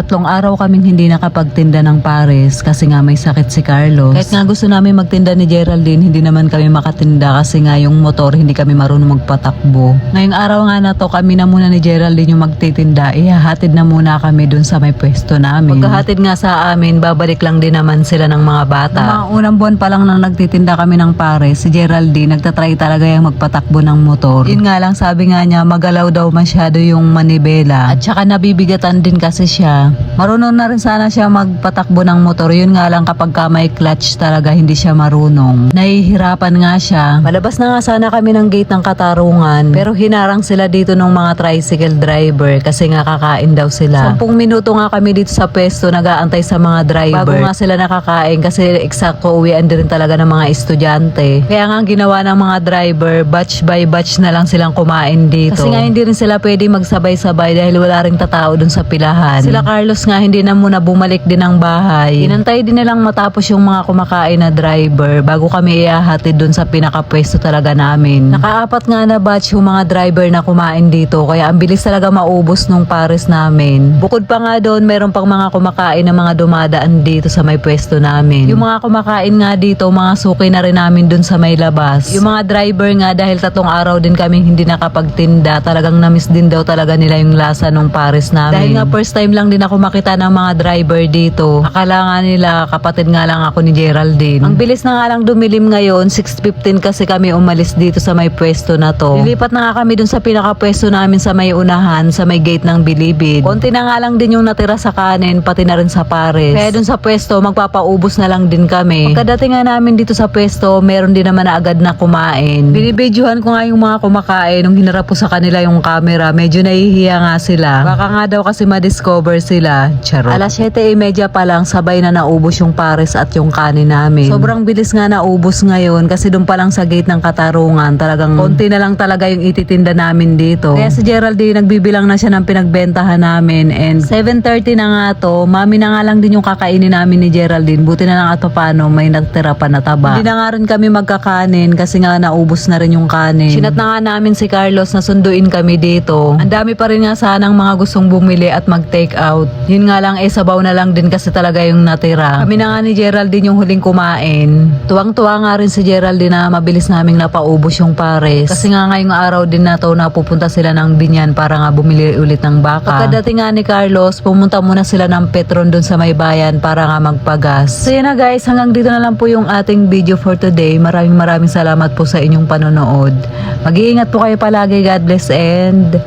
Tatlong araw kaming hindi nakapagtinda ng pares kasi nga may sakit si Carlos. Kahit nga gusto namin magtinda ni Geraldine, hindi naman kami makatinda kasi nga yung motor hindi kami marunong magpatakbo. Ngayong araw nga na to, kami na muna ni Geraldine yung magtitinda. Ihahatid na muna kami dun sa may pwesto namin. Pagkahatid nga sa amin, babalik lang din naman sila ng mga bata. Mga unang buwan pa lang nang nagtitinda kami ng pares, si Geraldine nagtatry talaga yung magpatakbo ng motor. Yun nga lang sabi nga niya, magalaw daw masyado yung manibela. At saka nabibigatan din kasi siya. Marunong na rin sana siya magpatakbo ng motor. Yun nga lang kapag ka may clutch talaga hindi siya marunong. Nahihirapan nga siya. Malabas na nga sana kami ng gate ng katarungan. Pero hinarang sila dito ng mga tricycle driver kasi nga kakain daw sila. Sampung minuto nga kami dito sa pwesto nag-aantay sa mga driver. Bago nga sila nakakain kasi eksakto uwian din talaga ng mga estudyante. Kaya nga ang ginawa ng mga driver, batch by batch na lang silang kumain dito. Kasi nga hindi rin sila pwede magsabay-sabay dahil wala ring tatao dun sa pilahan. Sila Carlos nga hindi na muna bumalik din ng bahay. Inantay din nilang matapos yung mga kumakain na driver bago kami ihahatid dun sa pinakapwesto talaga namin. Nakaapat nga na batch yung mga driver na kumain dito kaya ang bilis talaga maubos nung pares namin. Bukod pa nga doon, meron pang mga kumakain na mga dumadaan dito sa may pwesto namin. Yung mga kumakain nga dito, mga suki na rin namin dun sa may labas. Yung mga driver nga dahil tatlong araw din kaming hindi nakapagtinda, talagang namiss din daw talaga nila yung lasa nung pares namin. Dahil nga first time lang din ako makita ng mga driver dito. Akala nga nila kapatid nga lang ako ni Geraldine. Ang bilis na nga lang dumilim ngayon, 6.15 kasi kami umalis dito sa may pwesto na to. Lilipat na nga kami dun sa pinakapwesto namin sa may unahan, sa may gate ng Bilibid. Konti na nga lang din yung natira sa kanin, pati na rin sa pares. Kaya dun sa pwesto, magpapaubos na lang din kami. Pagkadating nga namin dito sa pwesto, meron din naman na agad na kumain. Binibidyohan ko nga yung mga kumakain nung hinarap ko sa kanila yung camera. Medyo nahihiya nga sila. Baka nga daw kasi ma-discover sila. Charot. Alas 7.30 pa lang, sabay na naubos yung pares at yung kanin namin. Sobrang bilis nga naubos ngayon kasi doon pa lang sa gate ng katarungan. Talagang konti na lang talaga yung ititinda namin dito. Kaya si Geraldine, nagbibilang na siya ng pinagbentahan namin. And 7.30 na nga to, mami na nga lang din yung kakainin namin ni Geraldine. Buti na lang at paano may natira pa na taba. Hindi na nga rin kami magkakanin kasi nga naubos na rin yung kanin. Sinat na nga namin si Carlos na sunduin kami dito. Ang dami pa rin nga sanang mga gustong bumili at mag-take out. Yun nga lang, eh sabaw na lang din kasi talaga yung natira. Kami na nga ni Geraldine yung huling kumain. Tuwang-tuwa nga rin si Geraldine na mabilis naming napaubos yung pares. Kasi nga ngayong araw din na to na pupunta sila ng binyan para nga bumili ulit ng baka. Pagkadating nga ni Carlos, pumunta muna sila ng Petron dun sa may bayan para nga magpagas. So yun na guys, hanggang dito na lang po yung ating video for today. Maraming maraming salamat po sa inyong panonood. Mag-iingat po kayo palagi. God bless and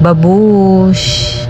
babush!